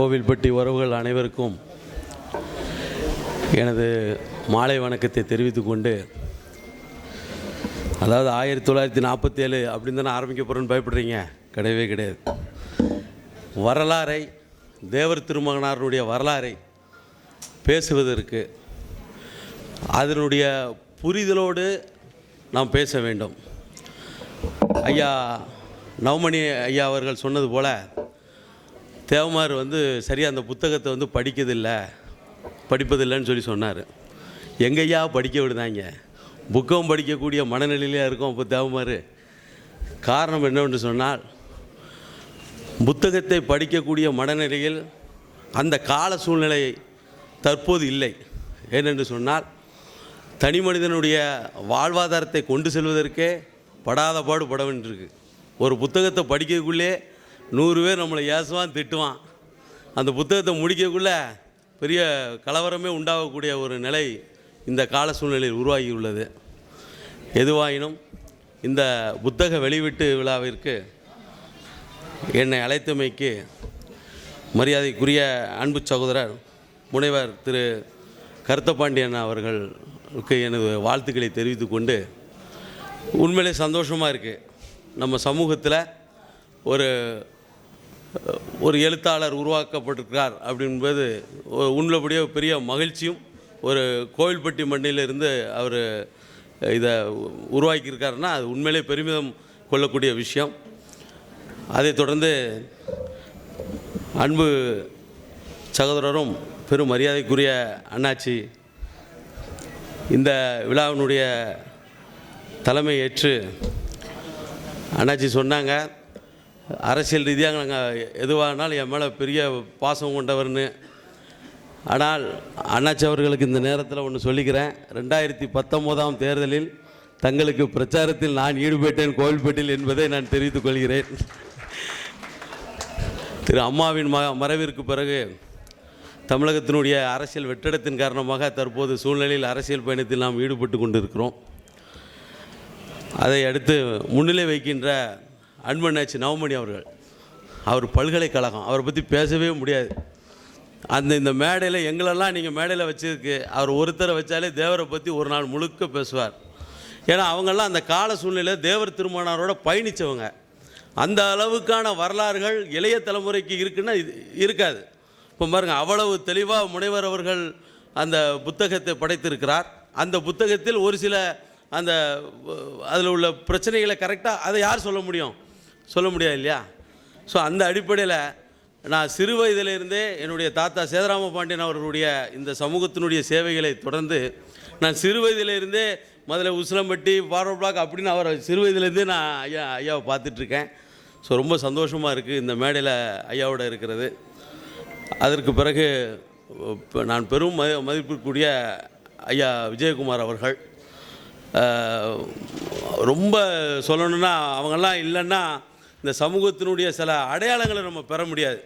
கோவில்பட்டி உறவுகள் அனைவருக்கும் எனது மாலை வணக்கத்தை தெரிவித்து கொண்டு அதாவது ஆயிரத்தி தொள்ளாயிரத்தி நாற்பத்தேழு அப்படின்னு தானே ஆரம்பிக்க போகிறேன்னு பயப்படுறீங்க? கிடையவே கிடையாது. வரலாறை தேவர் திருமகனாருடைய வரலாறை பேசுவதற்கு அதனுடைய புரிதலோடு நாம் பேச வேண்டும். ஐயா நவமணி ஐயா அவர்கள் சொன்னது போல் தேவமார் வந்து சரியாக அந்த புத்தகத்தை வந்து படிக்கதில்லை படிப்பதில்லைன்னு சொல்லி சொன்னார். எங்கேயா படிக்க விடுதாங்க? புக்கம் படிக்கக்கூடிய மனநிலையிலே இருக்கும் அப்போ தேவமார். காரணம் என்னவென்று சொன்னால் புத்தகத்தை படிக்கக்கூடிய மனநிலையில் அந்த கால சூழ்நிலை தற்போது இல்லை. ஏனென்று சொன்னால் தனி மனிதனுடைய வாழ்வாதாரத்தை கொண்டு செல்வதற்கே படாத பாடு பட வேண்டியிருக்கு. ஒரு புத்தகத்தை படிக்கிறதுக்குள்ளே நூறு பேர் நம்மளை ஏசுவான் திட்டுவான். அந்த புத்தகத்தை முடிக்கக்குள்ளே பெரிய கலவரமே உண்டாகக்கூடிய ஒரு நிலை இந்த கால சூழ்நிலையில் உருவாகியுள்ளது. எதுவாயினும் இந்த புத்தக வெளியீட்டு விழாவிற்கு என்னை அழைத்தமைக்கு மரியாதைக்குரிய அன்பு சகோதரர் முனைவர் திரு கருத்தபாண்டியன் அவர்களுக்கு எனது வாழ்த்துக்களை தெரிவித்து கொண்டு உண்மையிலே சந்தோஷமாக இருக்குது நம்ம சமூகத்தில் ஒரு ஒரு எழுத்தாளர் உருவாக்கப்பட்டிருக்கிறார் அப்படின்பது ஒரு உண்மைப்படியே பெரிய மகிழ்ச்சியும் ஒரு கோவில்பட்டி மண்ணிலிருந்து அவர் இதை உருவாக்கியிருக்காருன்னா அது உண்மையிலே பெருமிதம் கொள்ளக்கூடிய விஷயம். அதைத் தொடர்ந்து அன்பு சகோதரரும் பெரும் மரியாதைக்குரிய அண்ணாச்சி இந்த விழாவினுடைய தலைமை ஏற்று அண்ணாச்சி சொன்னாங்க. அரசியல் ரீதியாக நாங்கள் எதுவானாலும் என் மேலே பெரிய பாசம் கொண்டவர்னு. ஆனால் அண்ணாச்சி அவர்களுக்கு இந்த நேரத்தில் ஒன்று சொல்லிக்கிறேன். ரெண்டாயிரத்தி பத்தொம்போதாம் தேர்தலில் தங்களுக்கு பிரச்சாரத்தில் நான் ஈடுபட்டேன் கோவில்பேட்டில் என்பதை நான் தெரிவித்துக் கொள்கிறேன். திரு அம்மாவின் ம மறைவிற்கு பிறகு தமிழகத்தினுடைய அரசியல் வெற்றிடத்தின் காரணமாக தற்போது சூழ்நிலையில் அரசியல் பயணத்தில் நாம் ஈடுபட்டு கொண்டிருக்கிறோம். அதை அடுத்து முன்னிலை வைக்கின்ற அன்பண்ணாச்சி நவமணி அவர்கள். அவர் பல்கலைக்கழகம் அவரை பற்றி பேசவே முடியாது. அந்த இந்த மேடையில் எங்களெல்லாம் நீங்கள் மேடையில் வச்சிருக்கு அவர் ஒருத்தரை வச்சாலே தேவரை பற்றி ஒரு நாள் முழுக்க பேசுவார். ஏன்னா அவங்கெல்லாம் அந்த கால சூழ்நிலையில் தேவர் திருமணாரோட பயணித்தவங்க அந்த அளவுக்கான வரலாறுகள் இளைய தலைமுறைக்கு இருக்குன்னா இது இருக்காது. இப்போ பாருங்கள் அவ்வளவு தெளிவாக முனைவர் அவர்கள் அந்த புத்தகத்தை படைத்திருக்கிறார். அந்த புத்தகத்தில் ஒரு சில அந்த அதில் உள்ள பிரச்சனைகளை கரெக்டாக அதை யார் சொல்ல முடியும்? சொல்ல முடியாது இல்லையா? ஸோ அந்த அடிப்படையில் நான் சிறு வயதிலிருந்தே என்னுடைய தாத்தா சேதராம பாண்டியன் அவர்களுடைய இந்த சமூகத்தினுடைய சேவைகளை தொடர்ந்து நான் சிறு வயதிலிருந்தே முதல்ல உசிலம்பட்டி ஃபார்வர்ட் பிளாக் அப்படின்னு அவரை சிறு வயதிலேருந்தே நான் ஐயா ஐயாவை பார்த்துட்ருக்கேன். ஸோ ரொம்ப சந்தோஷமாக இருக்குது இந்த மேடையில் ஐயாவோட இருக்கிறது. அதற்கு பிறகு இப்போ நான் பெரும் மதி மதிப்பிற்குரிய ஐயா விஜயகுமார் அவர்கள் ரொம்ப சொல்லணுன்னா அவங்கெல்லாம் இல்லைன்னா இந்த சமூகத்தினுடைய சில அடையாளங்களை நம்ம பெற முடியாது.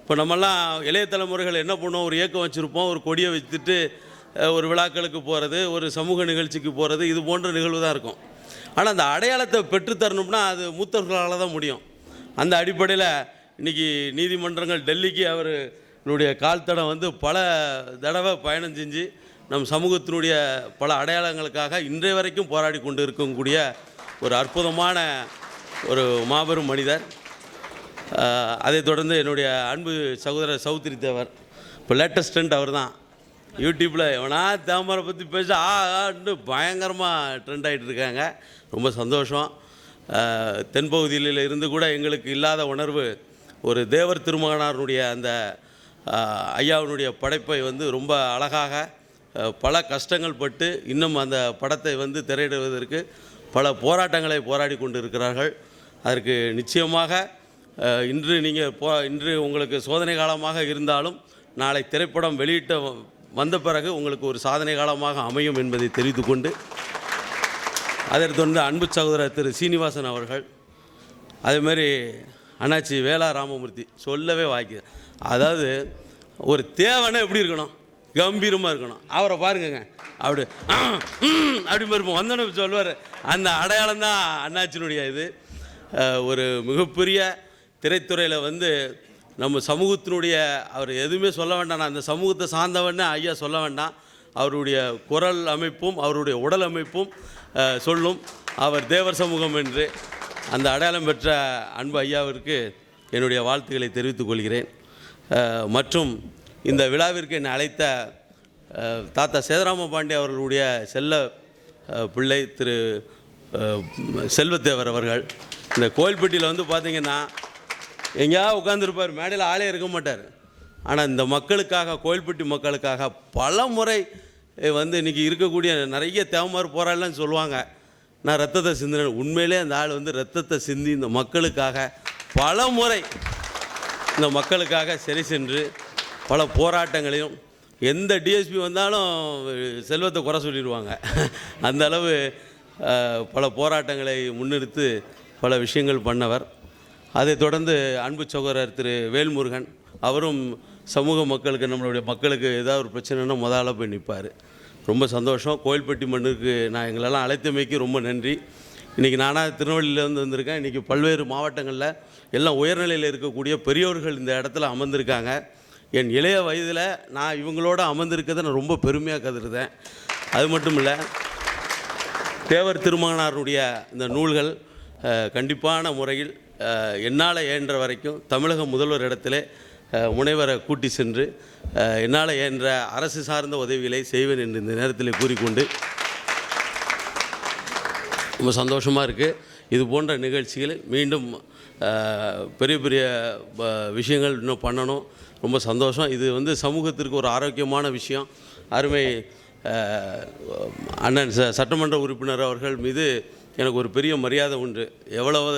இப்போ நம்மெல்லாம் இளைய தலைமுறைகள் என்ன பண்ணுவோம்? ஒரு இயக்கம் வச்சுருப்போம் ஒரு கொடியை வச்சுட்டு ஒரு விழாக்களுக்கு போகிறது ஒரு சமூக நிகழ்ச்சிக்கு போகிறது இது போன்ற நிகழ்வு தான் இருக்கும். ஆனால் அந்த அடையாளத்தை பெற்றுத்தரணும்னா அது மூத்தவர்களால் தான் முடியும். அந்த அடிப்படையில் இன்றைக்கி நீதிமன்றங்கள் டெல்லிக்கு அவருடைய கால் தடம் வந்து பல தடவை பயணம் செஞ்சு நம் சமூகத்தினுடைய பல அடையாளங்களுக்காக இன்றைய வரைக்கும் போராடி கொண்டு இருக்கக்கூடிய ஒரு அற்புதமான ஒரு மாபெரும் மனிதர். அதைத் தொடர்ந்து என்னுடைய அன்பு சகோதரர் சௌத்ரி தேவர். இப்போ லேட்டஸ்ட் ட்ரெண்ட் அவர் தான் யூடியூப்பில் எவனா தாமரை பற்றி பேச ஆண்டு ஆன்னு பயங்கரமாக ட்ரெண்ட் ஆகிட்டு இருக்காங்க. ரொம்ப சந்தோஷம். தென்பகுதியில் இருந்து கூட எங்களுக்கு இல்லாத உணர்வு ஒரு தேவர் திருமகனாருடைய அந்த ஐயாவினுடைய படைப்பை வந்து ரொம்ப அழகாக பல கஷ்டங்கள் பட்டு இன்னும் அந்த படத்தை வந்து திரையிடுவதற்கு பல போராட்டங்களை போராடி கொண்டு இருக்கிறார்கள் அதற்கு நிச்சயமாக இன்று நீங்கள் போ இன்று உங்களுக்கு சோதனை காலமாக இருந்தாலும் நாளை திரைப்படம் வெளியிட்ட வந்த பிறகு உங்களுக்கு ஒரு சாதனை காலமாக அமையும் என்பதை தெரிந்து கொண்டு அதற்கு தொடர்ந்து அன்பு சகோதரர் திரு சீனிவாசன் அவர்கள் அதேமாரி அண்ணாச்சி வேளா ராமமூர்த்தி சொல்லவே வாய்க்கு அதாவது ஒரு தேவனை எப்படி இருக்கணும்? கம்பீரமாக இருக்கணும். அவரை பாருங்கங்க. அப்படி அப்படி இருப்போம் வந்தோன்னு சொல்லுவார். அந்த அடையாளம் தான் அண்ணாச்சினுடைய இது. ஒரு மிகப்பெரிய திரைத்துறையில் வந்து நம்ம சமூகத்தினுடைய அவர் எதுவுமே சொல்ல வேண்டாம். நான் அந்த சமூகத்தை சார்ந்தவன்னு ஐயா சொல்ல வேண்டாம். அவருடைய குரல் அமைப்பும் அவருடைய உடல் அமைப்பும் சொல்லும் அவர் தேவர் சமூகம் என்று அந்த அடையாளம் பெற்ற அன்பு ஐயாவிற்கு என்னுடைய வாழ்த்துக்களை தெரிவித்துக் கொள்கிறேன். மற்றும் இந்த விழாவிற்கு என்னை அழைத்த தாத்தா சேதராம பாண்டே அவர்களுடைய செல்ல பிள்ளை திரு செல்வத்தேவர் அவர்கள் இந்த கோயில்பட்டியில் வந்து பார்த்தீங்கன்னா எங்கேயாவது உட்காந்துருப்பார் மேடையில் ஆளே இருக்க மாட்டார். ஆனால் இந்த மக்களுக்காக கோயில்பட்டி மக்களுக்காக பல முறை வந்து இன்றைக்கி இருக்கக்கூடிய நிறைய தேவமார் போராடலன்னு சொல்லுவாங்க நான் ரத்தத்தை சிந்தினேன். உண்மையிலே அந்த ஆள் வந்து ரத்தத்தை சிந்தி இந்த மக்களுக்காக பல முறை இந்த மக்களுக்காக சரி சென்று பல போராட்டங்களையும் எந்த டிஎஸ்பி வந்தாலும் செல்வத்தை குறை சொல்லிடுவாங்க. அந்த அளவு பல போராட்டங்களை முன்னெடுத்து பல விஷயங்கள் பண்ணவர். அதைத் தொடர்ந்து அன்பு சகோதரர் திரு வேல்முருகன் அவரும் சமூக மக்களுக்கு நம்மளுடைய மக்களுக்கு ஏதாவது ஒரு பிரச்சனைனா முதல்ல போய் நிற்பார் ரொம்ப சந்தோஷம். கோயில்பட்டி மண்ணுக்கு நான் எங்களெல்லாம் அழைத்தமைக்கு ரொம்ப நன்றி. இன்றைக்கி நானாக திருநெல்வேலியிலேருந்து வந்திருக்கேன். இன்றைக்கி பல்வேறு மாவட்டங்களில் எல்லாம் உயர்நிலையில் இருக்கக்கூடிய பெரியோர்கள் இந்த இடத்துல அமர்ந்திருக்காங்க. என் இளைய வயதில் நான் இவங்களோட அமர்ந்திருக்கிறத நான் ரொம்ப பெருமையாக கருதுறேன். அது மட்டும் இல்லை தேவர் திருமகனாருடைய இந்த நூல்கள் கண்டிப்பான முறையில் என்னால் இயன்ற வரைக்கும் தமிழக முதல்வர் இடத்திலே முனைவரை கூட்டி சென்று என்னால் இயன்ற அரசு சார்ந்த உதவிகளை செய்வேன் என்று இந்த நேரத்தில் கூறிக்கொண்டு ரொம்ப சந்தோஷமாக இருக்குது இது போன்ற நிகழ்ச்சிகள் மீண்டும் பெரிய பெரிய ப- விஷயங்கள் இன்னும் பண்ணணும். ரொம்ப சந்தோஷம். இது வந்து சமூகத்திற்கு ஒரு ஆரோக்கியமான விஷயம். அருமை அண்ணன் ச சட்டமன்ற உறுப்பினர் அவர்கள் மீது எனக்கு ஒரு பெரிய மரியாதை உண்டு. எவ்வளவு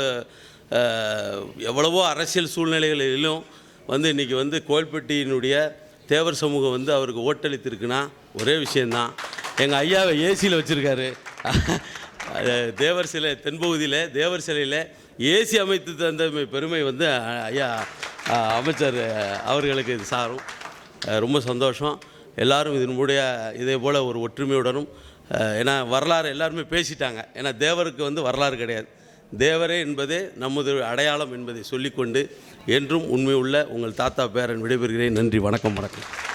எவ்வளவோ அரசியல் சூழ்நிலைகளிலும் வந்து இன்றைக்கி வந்து கோயில்பட்டியினுடைய தேவர் சமூகம் வந்து அவருக்கு ஓட்டளித்திருக்குன்னா ஒரே விஷயந்தான் எங்கள் ஐயாவை ஏசியில் வச்சுருக்காரு. தேவர் சிலை தென்பகுதியில் தேவர் சிலையில் ஏசி அமைத்து தந்த பெருமை வந்து ஐயா அமைச்சர் அவர்களுக்கு இது சாரும். ரொம்ப சந்தோஷம். எல்லாரும் இதனுடைய இதே போல் ஒரு ஒற்றுமையுடனும் ஏன்னா வரலாறு எல்லாருமே பேசிட்டாங்க. ஏன்னா தேவருக்கு வந்து வரலாறு கிடையாது. தேவரே என்பதே நமது அடையாளம் என்பதை சொல்லிக்கொண்டு என்றும் உண்மை உள்ள உங்கள் தாத்தா பேரன் விடைபெறுகிறேன். நன்றி வணக்கம் வணக்கம்.